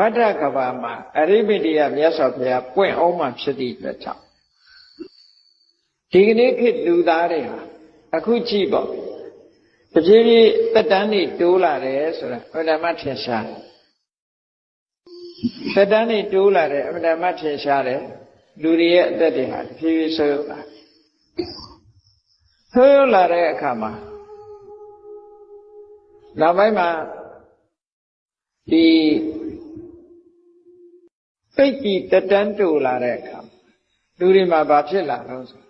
ဗဒ္ဒကဘာမှာအရိမိတိယမြတ်စွာဘုရားပွင့်အောင်မှဖြစ်သည့်အတွက်ကြောင့်ဒီကနေ့ခေတ်လူသားတွေဟာအခုကြည့်ပေါ့တပြေးပြေးတက်တန်းနေတိုးလာတယ်ဆိုတာအမှန်တမ်းထင်ရှားတက်တန်းနေတိုးလာတယ်အမှန်တမ်းထင်ရှားတယ်လူတွေရဲ့အသက်တွေဟာတဖြည်းဖြည်းဆွေးလာဆွေးလာတဲ့အခါမှာနောက်ပိုင်းမှာဒီ စိတ်ကြီးတတန်းတူလာတဲ့အခါလူတွေမှာဘာဖြစ်လာတော့ဆို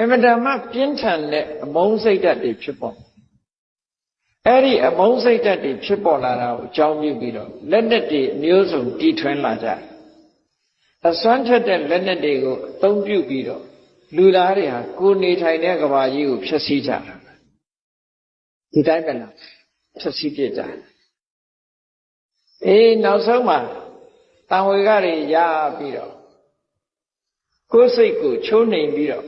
အမတမပြင်းထန်တဲ့အမုန်းစိတ်ဓာတ်တွေဖြစ်ပေါ်အဲ့ဒီအမုန်းစိတ်ဓာတ်တွေဖြစ်ပေါ်လာတာကိုအကြောင်းပြုပြီးတော့လက်နက်တွေအမျိုးစုံတီထွင်လာကြတယ်အစွမ်းထက်တဲ့လက်နက်တွေကိုအသုံးပြုပြီးတော့လူသားတွေဟာကိုယ်နေထိုင်တဲ့ကဘာကြီးကိုဖျက်ဆီးကြတာဒီတိုင်းပဲလားဖျက်ဆီးပြစ်ကြတယ်အေးနောက်ဆုံးမှာ တန်ဝေကတွေရပြီးတော့ကိုယ်စိတ်ကိုချိုးနှိမ်ပြီးတော့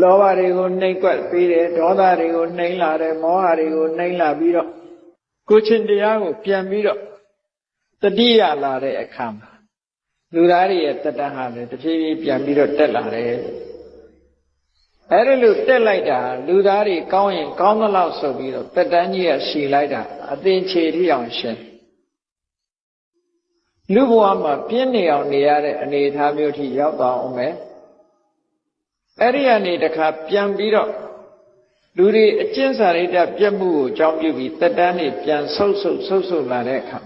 လောဘတွေကိုနှိမ်ကွက်ပြီးတယ်ဒေါသတွေကိုနှိမ်လာတယ်မောဟတွေကိုနှိမ်လာပြီးတော့ကိုချင်းတရားကိုပြန်ပြီးတော့တတိယလာတဲ့အခါမှာလူသားတွေရဲ့တတ္တဟာလည်းတဖြည်းဖြည်းပြန်ပြီးတော့တက်လာတယ်အဲ့ဒါလို့တက်လိုက်တာလူသားတွေကောင်းရင်ကောင်းသလောက်ဆိုပြီးတော့တက်တန်းကြီးကရှည်လိုက်တာအသင်ခြေထိအောင်ရှင်း လူဘဝမှာပြင်းနေအောင်နေရတဲ့အနေအထားမျိုးထိရောက်သွားအောင်မယ်အဲ့ဒီကနေတခါပြန်ပြီးတော့လူတွေအကျင့်စာရိတ္တပြက်မှုကိုအကြောင်းပြုပြီးတက်တန်းနေပြန်ဆုပ်ဆုပ်ဆုပ်ဆုပ်လာတဲ့အခါ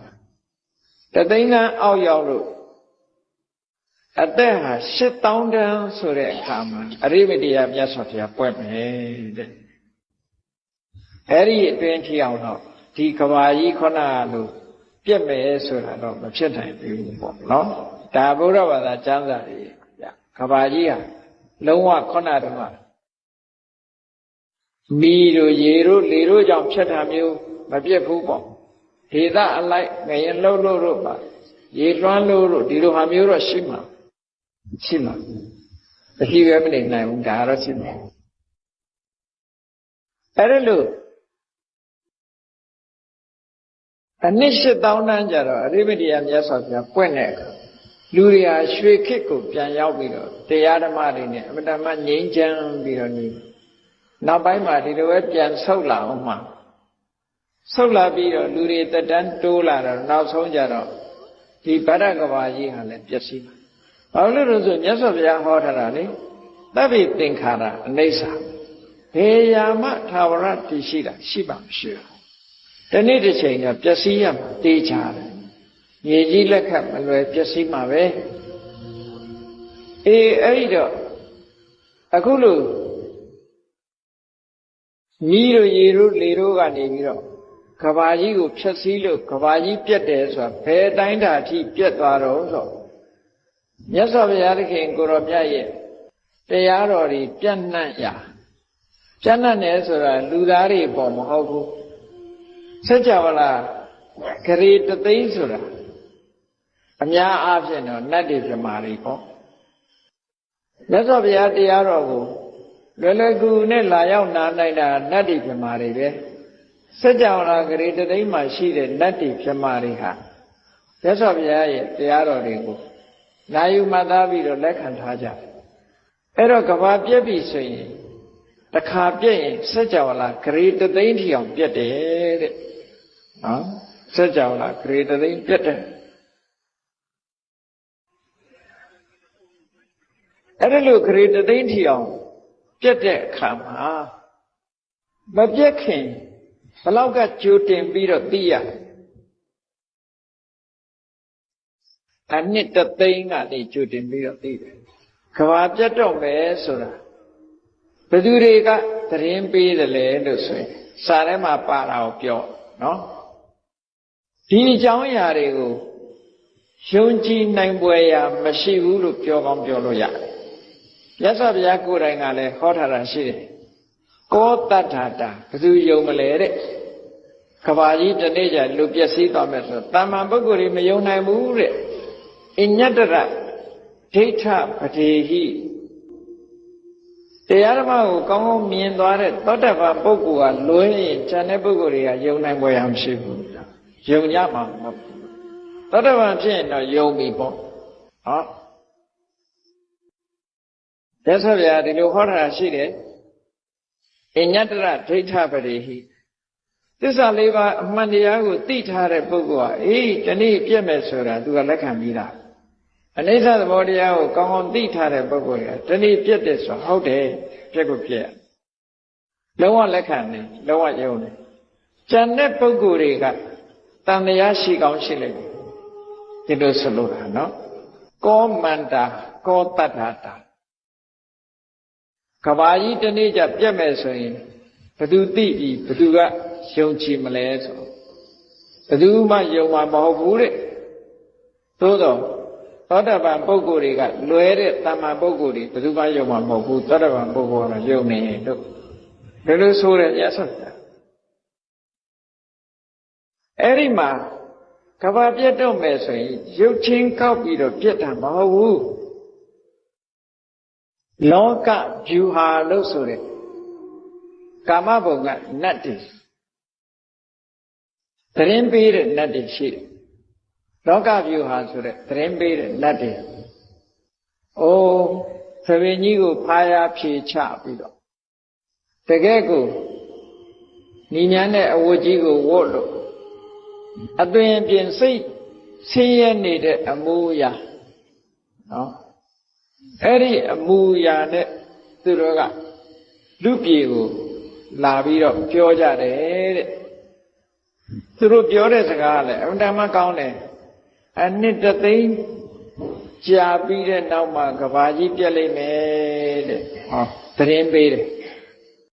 တသိန်းကအောက်ရောက်လို့အသက်ဟာ8000တန်းဆိုတဲ့အခါမှာအရိမတရားမြတ်စွာဘုရားပွက်မယ်တဲ့အဲ့ဒီအတွင်းထိအောင်တော့ဒီကဘာကြီးခုနကလို့ ပြက်မယ်ဆိုတာတော့မဖြစ်နိုင်ဘူးပေါ့နော်ဒါဘုရားဘာသာကျမ်းစာတွေကဘာကြီးဟာလုံးဝခုနတုန်းကမီတို့ရေတို့လေတို့ကြောင့်ဖြစ်တာမျိုးမပြက်ဘူးပေါ့ဒေသအလိုက်ငရင်လှုပ်လို့တို့ပါရေလွှမ်းလို့တို့ဒီလိုဟာမျိုးတော့ရှိမှာရှိမှာအကြည့်ပဲမနေနိုင်ဘူးဒါတော့ရှိမှာအဲ့ဒါလို့ အနည်း၈000တန်းကြတော့အရိမတိယမြတ်စွာဘုရားပွင့်တဲ့အခါလူတွေဟာရွှေခေတ်ကိုပြန်ရောက်ပြီးတော့တရားဓမ္မတွေနဲ့အမတမငြိမ်းချမ်းပြီးတော့နေနောက်ပိုင်းမှာဒီလိုပဲပြန်ဆုတ်လာအောင်မှဆုတ်လာပြီးတော့လူတွေတက်တန်းတိုးလာတော့နောက်ဆုံးကြတော့ဒီဗဒကဘာကြီးဟာလည်းပျက်စီးဘာလို့လဲဆိုမြတ်စွာဘုရားဟောထားတာလေသဗ္ဗေသင်္ခါရအနိစ္စဘေယာမထာဝရတည်ရှိတာရှိပါမရှိဘူး တနေ့တစ်ချိန်ကပျက်စီးရမှာတေးချတယ်မြေကြီးလက်ခတ်မလွယ်ပျက်စီးမှာပဲအေးအဲ့ဒီတော့အခုလို့မြည်တို့ရေတို့လေတို့ကနေပြီးတော့ကဘာကြီးကိုဖြတ်စည်းလို့ကဘာကြီးပြက်တယ်ဆိုတာဘယ်တိုင်းတာအထိပြက်သွားတော့ဆိုမြတ်စွာဘုရားသခင်ကိုရောမြတ်ရဲ့တရားတော်တွေပြန့်နှံ့ရာပြန့်နှံ့တယ်ဆိုတာလူသားတွေပေါ်မဟုတ်ဘူး စัจ java လာဂရေတသိန်းဆိုတာအများအားဖြင့်တော့နတ်တွေပြမာတွေပေါ့မြတ်စွာဘုရားတရားတော်ကိုလွယ်လွယ်ကူနဲ့လာရောက်နာနိုင်တာနတ်တွေပြမာတွေပဲစัจ java လာဂရေတသိန်းမှာရှိတဲ့နတ်တွေပြမာတွေဟာမြတ်စွာဘုရားရဲ့တရားတော်တွေကိုနာယူမှတ်သားပြီးတော့လက်ခံထားကြအဲ့တော့ကဘာပြက်ပြီဆိုရင် တခါပြက်ရင်စัจ java လာဂရေတသိန်းထီအောင်ပြက်တယ်တဲ့နော်စัจ java လာဂရေတသိန်းပြက်တယ်အဲ့ဒါလို့ဂရေတသိန်းထီအောင်ပြက်တဲ့အခါမှာမပြက်ခင်ဘလောက်ကကြိုတင်ပြီးတော့သိရအနှစ်တသိန်းကနေကြိုတင်ပြီးတော့သိတယ်ကဘာပြတ်တော့မယ်ဆိုတာ ဘယ်သူတွေကသတင်းပေးတယ်လဲလို့ဆိုရင်စာထဲမှာပါတာကိုပြောနော်ဒီအကြောင်းအရာတွေကိုယုံကြည်နိုင်ပွဲရာမရှိဘူးလို့ပြောကောင်းပြောလို့ရတယ်မြတ်စွာဘုရားကိုယ်တိုင်ကလည်းဟောထားတာရှိတယ်ကောတတ္ထာတာဘယ်သူယုံမလဲတဲ့ကဘာကြီးတနေ့ကျလူပျက်စီးသွားမယ်ဆိုတမ္မာပုဂ္ဂိုလ်တွေမယုံနိုင်ဘူးတဲ့အညတရဒိဋ္ဌပတိဟိ တရားဓမ္မကိုကောင်းကောင်းမြင်သွားတဲ့သောတပန်ပုဂ္ဂိုလ်ကလွဲရင်ဉာဏ်တဲ့ပုဂ္ဂိုလ်တွေကယုံနိုင်ပွဲရမရှိဘူးယုံကြမှာမဟုတ်ဘူးသောတာပန်ဖြစ်ရင်တော့ယုံပြီပေါ့ဟောရသော်ဗျာဒီလိုဟောတာရှိတယ်အညတ္တရဒိဋ္ဌပရိဟိသစ္စာလေးပါးအမှန်တရားကိုသိထားတဲ့ပုဂ္ဂိုလ်ဟာအေးဒီနေ့ပြည့်မယ်ဆိုတာသူကလက်ခံပြီးတာ အနိစ္စသဘောတရားကိုကောင်းကောင်းသိထားတဲ့ပုဂ္ဂိုလ်ကဒီနေ့ပြည့်တယ်ဆိုဟုတ်တယ်ပြည့်ကိုပြည့်လုံးဝလက်ခံတယ်လုံးဝယုံတယ်ကျန်တဲ့ပုဂ္ဂိုလ်တွေကတန်တရားရှိကောင်းရှိလိမ့်မယ်ဒီလိုဆိုလိုတာနော်ကောမန္တာကောတတ္ထာတာကဘာကြီးတနေ့ကျပြတ်မယ်ဆိုရင်ဘသူသိပြီးဘသူကယုံကြည်မလဲဆိုဘသူမှယုံမှာမဟုတ်ဘူးတဲ့သို့တော့ သောတပန်ပုဂ္ဂိုလ်တွေကလွယ်တဲ့တမ္မာပုဂ္ဂိုလ်တွေဘသူမှယုံမှာမဟုတ်ဘူးသောတပန်ပုဂ္ဂိုလ်ကတော့ယုံနေရင်တို့ဒီလိုဆိုတဲ့ရသော်တာအဲ့ဒီမှာကဘာပြတ်တော့မယ်ဆိုရင်ရုပ်ချင်းကောက်ပြီးတော့ပြတ်တာမဟုတ်ဘူးလောကဂျူဟာလို့ဆိုတဲ့ကာမဘုံကနတ်တွေသတင်းပေးတဲ့နတ်တွေရှိတယ် လောကဗျူဟာဆိုတဲ့သတင်းပေးတဲ့နတ်တွေအိုးသဘင်ကြီးကိုဖားရဖြေချပြီးတော့တကယ်ကိုညီညာနဲ့အဝတ်ကြီးကိုဝတ်လို့အသွင်ပြင်စိတ်ဆင်းရဲနေတဲ့အမူအရာနော်အဲ့ဒီအမူအရာနဲ့သူတို့ကလူပြေကိုလာပြီးတော့ပြောကြတယ်တဲ့သူတို့ပြောတဲ့စကားကလည်းအမှန်တမ်းကောင်းတယ် အနှစ်တသိန်းကြာပြီးတဲ့နောက်မှာကဘာကြီးပြက်လိမ့်မယ်တဲ့ဟောသတင်းပေးတယ်